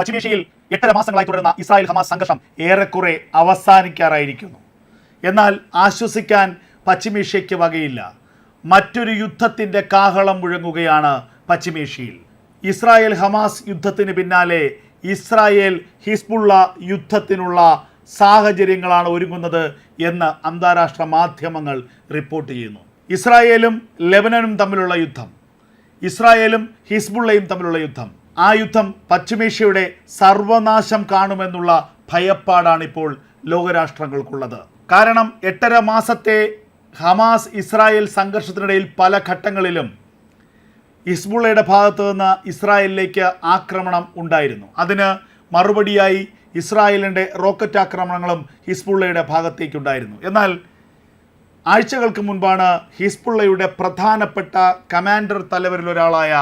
പശ്ചിമേഷ്യയിൽ എട്ടര മാസങ്ങളായി തുടരുന്ന ഇസ്രായേൽ ഹമാസ് സംഘർഷം ഏറെക്കുറെ അവസാനിക്കാറായിരിക്കുന്നു. എന്നാൽ ആശ്വസിക്കാൻ പശ്ചിമേഷ്യയ്ക്ക് വകയില്ല. മറ്റൊരു യുദ്ധത്തിന്റെ കാഹളം മുഴങ്ങുകയാണ് പശ്ചിമേഷ്യയിൽ. ഇസ്രായേൽ ഹമാസ് യുദ്ധത്തിന് പിന്നാലെ ഇസ്രായേൽ ഹിസ്ബുള്ള യുദ്ധത്തിനുള്ള സാഹചര്യങ്ങളാണ് ഒരുങ്ങുന്നത് എന്ന് അന്താരാഷ്ട്ര മാധ്യമങ്ങൾ റിപ്പോർട്ട് ചെയ്യുന്നു. ഇസ്രായേലും ലെബനനും തമ്മിലുള്ള യുദ്ധം ഇസ്രായേലും ഹിസ്ബുള്ളയും തമ്മിലുള്ള യുദ്ധം ആ യുദ്ധം പശ്ചിമേഷ്യയുടെ സർവനാശം കാണുമെന്നുള്ള ഭയപ്പാടാണിപ്പോൾ ലോകരാഷ്ട്രങ്ങൾക്കുള്ളത്. കാരണം എട്ടര മാസത്തെ ഹമാസ് ഇസ്രായേൽ സംഘർഷത്തിനിടയിൽ പല ഘട്ടങ്ങളിലും ഹിസ്ബുള്ളയുടെ ഭാഗത്തു നിന്ന് ഇസ്രായേലിലേക്ക് ആക്രമണം ഉണ്ടായിരുന്നു. അതിന് മറുപടിയായി ഇസ്രായേലിന്റെ റോക്കറ്റ് ആക്രമണങ്ങളും ഹിസ്ബുള്ളയുടെ ഭാഗത്തേക്കുണ്ടായിരുന്നു. എന്നാൽ ആഴ്ചകൾക്ക് മുൻപാണ് ഹിസ്ബുള്ളയുടെ പ്രധാനപ്പെട്ട കമാൻഡർ തലവരിൽ ഒരാളായ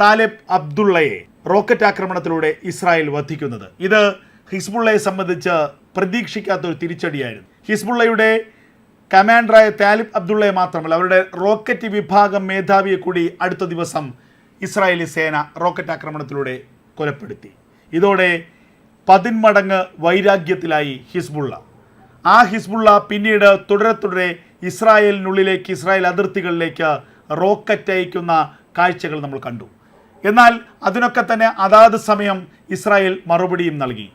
താലിബ് അബ്ദുള്ളയെ റോക്കറ്റ് ആക്രമണത്തിലൂടെ ഇസ്രായേൽ വധിക്കുന്നത്. ഇത് ഹിസ്ബുള്ളയെ സംബന്ധിച്ച് പ്രതീക്ഷിക്കാത്ത ഒരു തിരിച്ചടിയായിരുന്നു. ഹിസ്ബുള്ളയുടെ കമാൻഡറായ താലിബ് അബ്ദുള്ളയെ മാത്രമല്ല അവരുടെ റോക്കറ്റ് വിഭാഗം മേധാവിയെ കൂടി അടുത്ത ദിവസം ഇസ്രായേലി സേന റോക്കറ്റ് ആക്രമണത്തിലൂടെ കൊലപ്പെടുത്തി. ഇതോടെ പതിന്മടങ്ങ് വൈരാഗ്യത്തിലായി ഹിസ്ബുള്ള. ആ ഹിസ്ബുള്ള പിന്നീട് തുടരെ തുടരെ ഇസ്രായേലിനുള്ളിലേക്ക് ഇസ്രായേൽ അതിർത്തികളിലേക്ക് റോക്കറ്റ് അയക്കുന്ന കാഴ്ചകൾ നമ്മൾ കണ്ടു. എന്നാൽ അതിനൊക്കെ തന്നെ അതാത് സമയം ഇസ്രായേൽ മറുപടിയും നൽകി.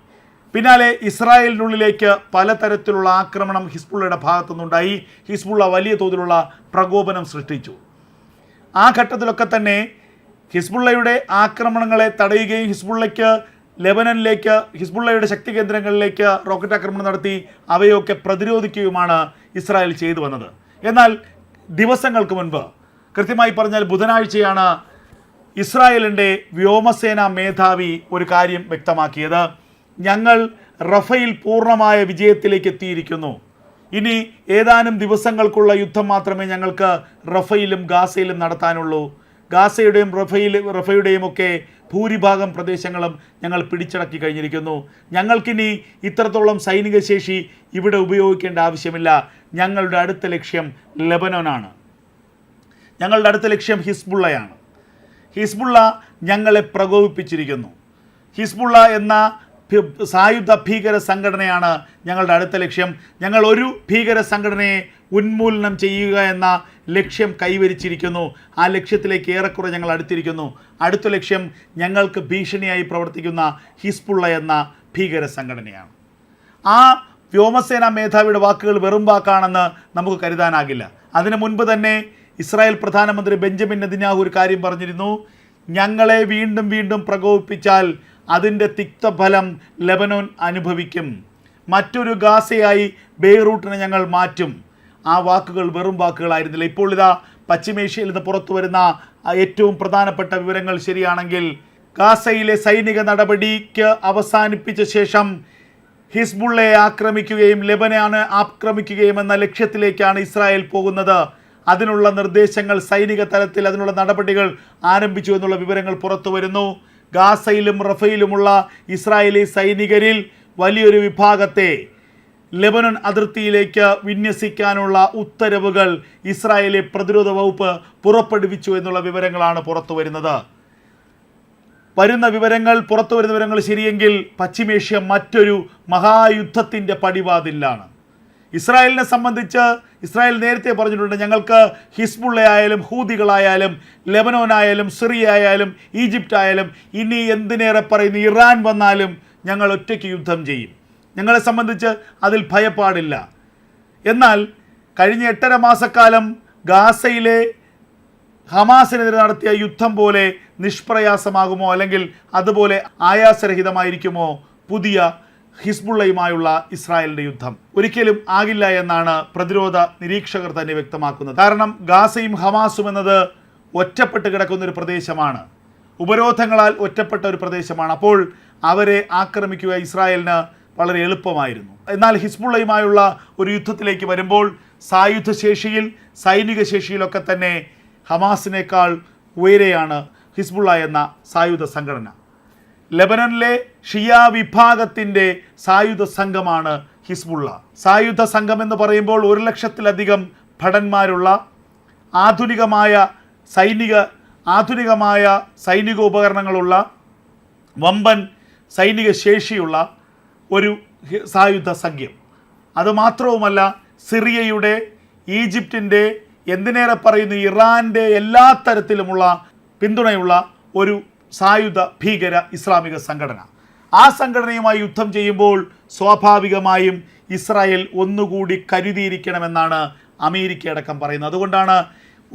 പിന്നാലെ ഇസ്രായേലിനുള്ളിലേക്ക് പലതരത്തിലുള്ള ആക്രമണം ഹിസ്ബുള്ളയുടെ ഭാഗത്തുനിന്നുണ്ടായി. ഹിസ്ബുള്ള വലിയ തോതിലുള്ള പ്രകോപനം സൃഷ്ടിച്ചു. ആ ഘട്ടത്തിലൊക്കെ തന്നെ ഹിസ്ബുള്ളയുടെ ആക്രമണങ്ങളെ തടയുകയും ഹിസ്ബുള്ളയ്ക്ക് ലെബനനിലേക്ക് ഹിസ്ബുള്ളയുടെ ശക്തി കേന്ദ്രങ്ങളിലേക്ക് റോക്കറ്റ് ആക്രമണം നടത്തി അവയൊക്കെ പ്രതിരോധിക്കുകയുമാണ് ഇസ്രായേൽ ചെയ്തു വന്നത്. എന്നാൽ ദിവസങ്ങൾക്ക് മുൻപ് കൃത്യമായി പറഞ്ഞാൽ ബുധനാഴ്ചയാണ് ഇസ്രായേലിന്റെ വ്യോമസേനാ മേധാവി ഒരു കാര്യം വ്യക്തമാക്കിയത്. ഞങ്ങൾ റഫയിൽ പൂർണമായ വിജയത്തിലേക്ക് എത്തിയിരിക്കുന്നു. ഇനി ഏതാനും ദിവസങ്ങൾക്കുള്ള യുദ്ധം മാത്രമേ ഞങ്ങൾക്ക് റഫയിലും ഗാസയിലും നടത്താനുള്ളൂ. ഗാസയുടെയും റഫയിൽ റഫയുടെയും ഒക്കെ ഭൂരിഭാഗം പ്രദേശങ്ങളും ഞങ്ങൾ പിടിച്ചടക്കി കഴിഞ്ഞിരിക്കുന്നു. ഞങ്ങൾക്കിനി ഇത്രത്തോളം സൈനിക ശേഷി ഇവിടെ ഉപയോഗിക്കേണ്ട ആവശ്യമില്ല. ഞങ്ങളുടെ അടുത്ത ലക്ഷ്യം ലെബനോനാണ്. ഞങ്ങളുടെ അടുത്ത ലക്ഷ്യം ഹിസ്ബുള്ളയാണ്. ഹിസ്ബുള്ള ഞങ്ങളെ പ്രകോപിപ്പിച്ചിരിക്കുന്നു. ഹിസ്ബുള്ള എന്ന സായുധ ഭീകര സംഘടനയാണ് ഞങ്ങളുടെ അടുത്ത ലക്ഷ്യം. ഞങ്ങൾ ഒരു ഭീകര സംഘടനയെ ഉന്മൂലനം ചെയ്യുക എന്ന ലക്ഷ്യം കൈവരിച്ചിരിക്കുന്നു. ആ ലക്ഷ്യത്തിലേക്ക് ഏറെക്കുറെ ഞങ്ങൾ അടുത്തിരിക്കുന്നു. അടുത്ത ലക്ഷ്യം ഞങ്ങൾക്ക് ഭീഷണിയായി പ്രവർത്തിക്കുന്ന ഹിസ്ബുള്ള എന്ന ഭീകര സംഘടനയാണ്. ആ വ്യോമസേനാ മേധാവിയുടെ വാക്കുകൾ വെറും വാക്കാണെന്ന് നമുക്ക് കരുതാനാകില്ല. അതിനു മുൻപ് തന്നെ ഇസ്രായേൽ പ്രധാനമന്ത്രി ബെഞ്ചമിൻ നെതിന്യാഹു ഒരു കാര്യം പറഞ്ഞിരുന്നു. ഞങ്ങളെ വീണ്ടും വീണ്ടും പ്രകോപിപ്പിച്ചാൽ അതിന്റെ തിക്തഫലം ലെബനോൻ അനുഭവിക്കും. മറ്റൊരു ഗാസയായി ബെയ്റൂട്ടിനെ ഞങ്ങൾ മാറ്റും. ആ വാക്കുകൾ വെറും വാക്കുകളായിരുന്നില്ല. ഇപ്പോൾ ഇതാ പശ്ചിമേഷ്യയിൽ നിന്ന് പുറത്തു വരുന്ന ഏറ്റവും പ്രധാനപ്പെട്ട വിവരങ്ങൾ ശരിയാണെങ്കിൽ ഗാസയിലെ സൈനിക നടപടിക്ക് അവസാനിപ്പിച്ച ശേഷം ഹിസ്ബുള്ളയെ ആക്രമിക്കുകയും ലെബനാണ് ആക്രമിക്കുകയും എന്ന ലക്ഷ്യത്തിലേക്കാണ് ഇസ്രായേൽ പോകുന്നത്. അതിനുള്ള നിർദ്ദേശങ്ങൾ സൈനിക തലത്തിൽ അതിനുള്ള നടപടികൾ ആരംഭിച്ചു എന്നുള്ള വിവരങ്ങൾ പുറത്തു വരുന്നു. ഗാസയിലും റഫയിലുമുള്ള ഇസ്രായേലി സൈനികരിൽ വലിയൊരു വിഭാഗത്തെ ലെബനൻ അതിർത്തിയിലേക്ക് വിന്യസിക്കാനുള്ള ഉത്തരവുകൾ ഇസ്രായേലി പ്രതിരോധ വകുപ്പ് പുറപ്പെടുവിച്ചു എന്നുള്ള വിവരങ്ങളാണ് പുറത്തു വരുന്നത്. വരുന്ന വിവരങ്ങൾ പുറത്തു വരുന്ന വിവരങ്ങൾ ശരിയെങ്കിൽ പശ്ചിമേഷ്യ മറ്റൊരു മഹായുദ്ധത്തിന്റെ പടിവാതിലാണ്. ഇസ്രായേലിനെ സംബന്ധിച്ച് ഇസ്രായേൽ നേരത്തെ പറഞ്ഞിട്ടുണ്ട് ഞങ്ങൾക്ക് ഹിസ്ബുള്ള ആയാലും ഹൂതികളായാലും ലെബനോനായാലും സിറിയ ആയാലും ഈജിപ്റ്റ് ആയാലും ഇനി എന്തിനേറെ പറയുന്നു? ഇറാൻ വന്നാലും ഞങ്ങൾ ഒറ്റയ്ക്ക് യുദ്ധം ചെയ്യും. ഞങ്ങളെ സംബന്ധിച്ച് അതിൽ ഭയപ്പാടില്ല. എന്നാൽ കഴിഞ്ഞ എട്ടര മാസക്കാലം ഗാസയിലെ ഹമാസിനെതിരെ നടത്തിയ യുദ്ധം പോലെ നിഷ്പ്രയാസമാകുമോ? അല്ലെങ്കിൽ അതുപോലെ ആയാസരഹിതമായിരിക്കുമോ? പുതിയ ഹിസ്ബുള്ളയുമായുള്ള ഇസ്രായേലിന്റെ യുദ്ധം ഒരിക്കലും ആകില്ല എന്നാണ് പ്രതിരോധ നിരീക്ഷകർ തന്നെ വ്യക്തമാക്കുന്നത്. കാരണം ഗാസയും ഹമാസും എന്നത് ഒറ്റപ്പെട്ട് കിടക്കുന്ന ഒരു പ്രദേശമാണ്. ഉപരോധങ്ങളാൽ ഒറ്റപ്പെട്ട ഒരു പ്രദേശമാണ്. അപ്പോൾ അവരെ ആക്രമിക്കുക ഇസ്രായേലിന് വളരെ എളുപ്പമായിരുന്നു. എന്നാൽ ഹിസ്ബുള്ളയുമായുള്ള ഒരു യുദ്ധത്തിലേക്ക് വരുമ്പോൾ സായുധ ശേഷിയിൽ സൈനിക ശേഷിയിലൊക്കെ തന്നെ ഹമാസിനേക്കാൾ ഉയരെയാണ് ഹിസ്ബുള്ള എന്ന സായുധ സംഘടന. ലെബനനിലെ ഷിയ വിഭാഗത്തിന്റെ സായുധ സംഘമാണ് ഹിസ്ബുള്ള. സായുധ സംഘം എന്ന് പറയുമ്പോൾ ഒരു ലക്ഷത്തിലധികം ഭടന്മാരുള്ള ആധുനികമായ സൈനിക ആധുനികമായ സൈനിക ഉപകരണങ്ങളുള്ള വമ്പൻ സൈനിക ശേഷിയുള്ള ഒരു സായുധ സംഖ്യം അതുമാത്രവുമല്ല സിറിയയുടെ ഈജിപ്തിന്റെ എന്തിനേറെ പറയുന്ന ഇറാന്റെ എല്ലാ തരത്തിലുമുള്ള പിന്തുണയുള്ള ഒരു സായുധ ഭീകര ഇസ്ലാമിക സംഘടന. ആ സംഘടനയുമായി യുദ്ധം ചെയ്യുമ്പോൾ സ്വാഭാവികമായും ഇസ്രായേൽ ഒന്നുകൂടി കരുതിയിരിക്കണമെന്നാണ് അമേരിക്ക അടക്കം പറയുന്നത്. അതുകൊണ്ടാണ്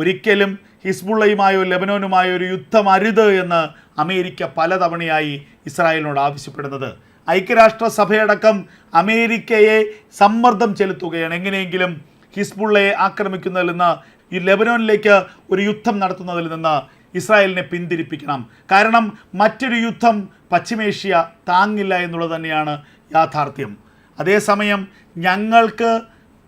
ഒരിക്കലും ഹിസ്ബുള്ളയുമായോ ലെബനോനുമായോ ഒരു യുദ്ധം അരുത് എന്ന് അമേരിക്ക പലതവണയായി ഇസ്രായേലിനോട് ആവശ്യപ്പെടുന്നത്. ഐക്യരാഷ്ട്രസഭയടക്കം അമേരിക്കയെ സമ്മർദ്ദം ചെലുത്തുകയാണ്. എങ്ങനെയെങ്കിലും ഹിസ്ബുള്ളയെ ആക്രമിക്കുന്നതിൽ നിന്ന് ഈ ലെബനോനിലേക്ക് ഒരു യുദ്ധം നടത്തുന്നതിൽ നിന്ന് ഇസ്രായേലിനെ പിന്തിരിപ്പിക്കണം. കാരണം മറ്റൊരു യുദ്ധം പശ്ചിമേഷ്യ താങ്ങില്ല എന്നുള്ളത് തന്നെയാണ് യാഥാർത്ഥ്യം. അതേസമയം ഞങ്ങൾക്ക്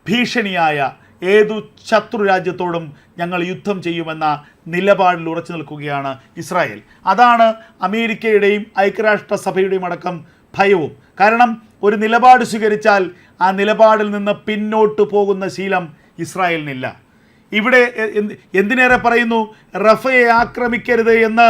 ഭീഷണിയായ ഏതു ശത്രു രാജ്യത്തോടും ഞങ്ങൾ യുദ്ധം ചെയ്യുമെന്ന നിലപാടിൽ ഉറച്ചു നിൽക്കുകയാണ് ഇസ്രായേൽ. അതാണ് അമേരിക്കയുടെയും ഐക്യരാഷ്ട്രസഭയുടെയും അടക്കം ഭയവും. കാരണം ഒരു നിലപാട് സ്വീകരിച്ചാൽ ആ നിലപാടിൽ നിന്ന് പിന്നോട്ട് പോകുന്ന ശീലം ഇസ്രായേലിനില്ല. ഇവിടെ എന്തിനേറെ പറയുന്നു? റഫയെ ആക്രമിക്കരുത് എന്ന്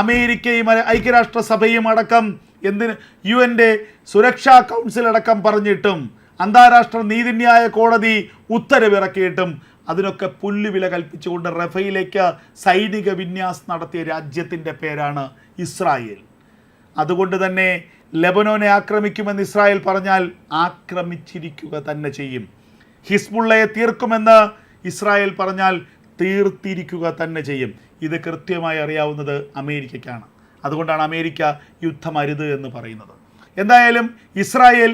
അമേരിക്കയും ഐക്യരാഷ്ട്രസഭയും അടക്കം എന്തിന് യു എന്റെ സുരക്ഷാ കൗൺസിൽ അടക്കം പറഞ്ഞിട്ടും അന്താരാഷ്ട്ര നീതിന്യായ കോടതി ഉത്തരവിറക്കിയിട്ടും അതിനൊക്കെ പുല്ലുവില കൽപ്പിച്ചുകൊണ്ട് റഫയിലേക്ക് സൈനിക വിന്യാസം നടത്തിയ രാജ്യത്തിന്റെ പേരാണ് ഇസ്രായേൽ. അതുകൊണ്ട് തന്നെ ലെബനോനെ ആക്രമിക്കുമെന്ന് ഇസ്രായേൽ പറഞ്ഞാൽ ആക്രമിച്ചിരിക്കുക തന്നെ ചെയ്യും. ഹിസ്ബുള്ളയെ തീർക്കുമെന്ന് ഇസ്രായേൽ പറഞ്ഞാൽ തീർത്തിരിക്കുക തന്നെ ചെയ്യും. ഇത് കൃത്യമായി അറിയാവുന്നത് അമേരിക്കയ്ക്കാണ്. അതുകൊണ്ടാണ് അമേരിക്ക യുദ്ധം അരുത് എന്ന് പറയുന്നത്. എന്തായാലും ഇസ്രായേൽ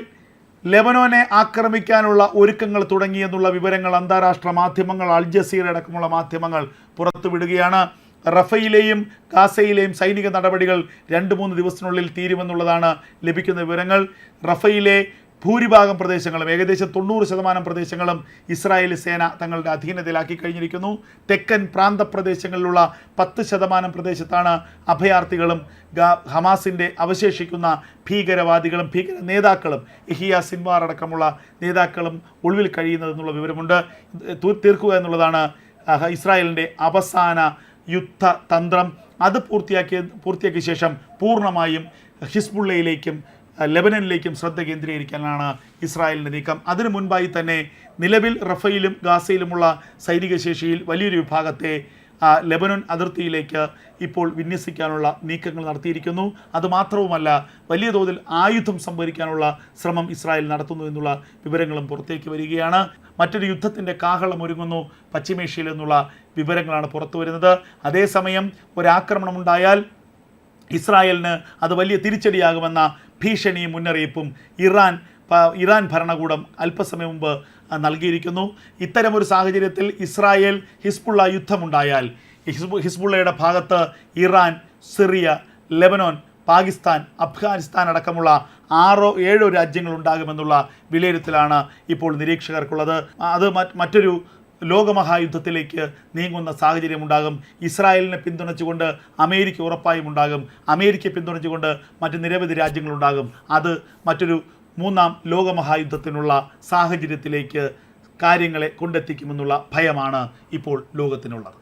ലെബനോനെ ആക്രമിക്കാനുള്ള ഒരുക്കങ്ങൾ തുടങ്ങിയെന്നുള്ള വിവരങ്ങൾ അന്താരാഷ്ട്ര മാധ്യമങ്ങൾ അൽ ജസീറ അടക്കമുള്ള മാധ്യമങ്ങൾ പുറത്തുവിടുകയാണ്. റഫയിലെയും ഗാസയിലെയും സൈനിക നടപടികൾ രണ്ട് മൂന്ന് ദിവസത്തിനുള്ളിൽ തീരുമെന്നുള്ളതാണ് ലഭിക്കുന്ന വിവരങ്ങൾ. റഫയിലെ ഭൂരിഭാഗം പ്രദേശങ്ങളും ഏകദേശം തൊണ്ണൂറ് ശതമാനം പ്രദേശങ്ങളും ഇസ്രായേൽ സേന തങ്ങളുടെ അധീനതയിലാക്കി കഴിഞ്ഞിരിക്കുന്നു. തെക്കൻ പ്രാന്തപ്രദേശങ്ങളിലുള്ള പത്ത് ശതമാനം പ്രദേശത്താണ് അഭയാർത്ഥികളും ഹമാസിന്റെ അവശേഷിക്കുന്ന ഭീകരവാദികളും ഭീകര നേതാക്കളും ഇഹിയ സിൻവാർ അടക്കമുള്ള നേതാക്കളും ഒളിവിൽ കഴിയുന്നതെന്നുള്ള വിവരമുണ്ട്. തീർക്കുക എന്നുള്ളതാണ് ഇസ്രായേലിന്റെ അവസാന യുദ്ധ തന്ത്രം അത് പൂർത്തിയാക്കിയ പൂർത്തിയാക്കിയ ശേഷം പൂർണമായും ഹിസ്ബുള്ളയിലേക്കും ലെബനനിലേക്കും ശ്രദ്ധ കേന്ദ്രീകരിക്കാനാണ് ഇസ്രായേലിന്റെ നീക്കം. അതിനു മുൻപായി തന്നെ നിലവിൽ റഫയിലും ഗാസയിലുമുള്ള സൈനിക ശേഷിയിൽ വലിയൊരു വിഭാഗത്തെ ലെബനൻ അതിർത്തിയിലേക്ക് ഇപ്പോൾ വിന്യസിക്കാനുള്ള നീക്കങ്ങൾ നടത്തിയിരിക്കുന്നു. അതുമാത്രവുമല്ല വലിയ തോതിൽ ആയുധം സംഭരിക്കാനുള്ള ശ്രമം ഇസ്രായേൽ നടത്തുന്നു എന്നുള്ള വിവരങ്ങളും പുറത്തേക്ക് വരികയാണ്. മറ്റൊരു യുദ്ധത്തിന്റെ കാഹളം ഒരുങ്ങുന്നു പശ്ചിമേഷ്യയിൽ എന്നുള്ള വിവരങ്ങളാണ് പുറത്തു വരുന്നത്. അതേസമയം ഒരാക്രമണമുണ്ടായാൽ ഇസ്രായേലിന് അത് വലിയ തിരിച്ചടിയാകുമെന്ന ഭീഷണിയും മുന്നറിയിപ്പും ഇറാൻ ഇറാൻ ഭരണകൂടം അല്പസമയം മുമ്പ് നൽകിയിരിക്കുന്നു. ഇത്തരമൊരു സാഹചര്യത്തിൽ ഇസ്രായേൽ ഹിസ്ബുള്ള യുദ്ധമുണ്ടായാൽ ഹിസ്ബു ഹിസ്ബുള്ളയുടെ ഭാഗത്ത് Iran Syria Lebanon Pakistan Afghanistan അടക്കമുള്ള ആറോ ഏഴോ രാജ്യങ്ങൾ ഉണ്ടാകുമെന്നുള്ള വിലയിരുത്തലാണ് ഇപ്പോൾ നിരീക്ഷകർക്കുള്ളത്. അത് മറ്റ് മറ്റൊരു ലോകമഹായുദ്ധത്തിലേക്ക് നീങ്ങുന്ന സാഹചര്യമുണ്ടാകും. ഇസ്രായേലിനെ പിന്തുണച്ചുകൊണ്ട് അമേരിക്ക ഉറപ്പായും ഉണ്ടാകും. അമേരിക്ക പിന്തുണച്ചുകൊണ്ട് മറ്റ് നിരവധി രാജ്യങ്ങളുണ്ടാകും. അത് മറ്റൊരു മൂന്നാം ലോകമഹായുദ്ധത്തിനുള്ള സാഹചര്യത്തിലേക്ക് കാര്യങ്ങളെ കൊണ്ടെത്തിക്കുമെന്നുള്ള ഭയമാണ് ഇപ്പോൾ ലോകത്തിനുള്ളത്.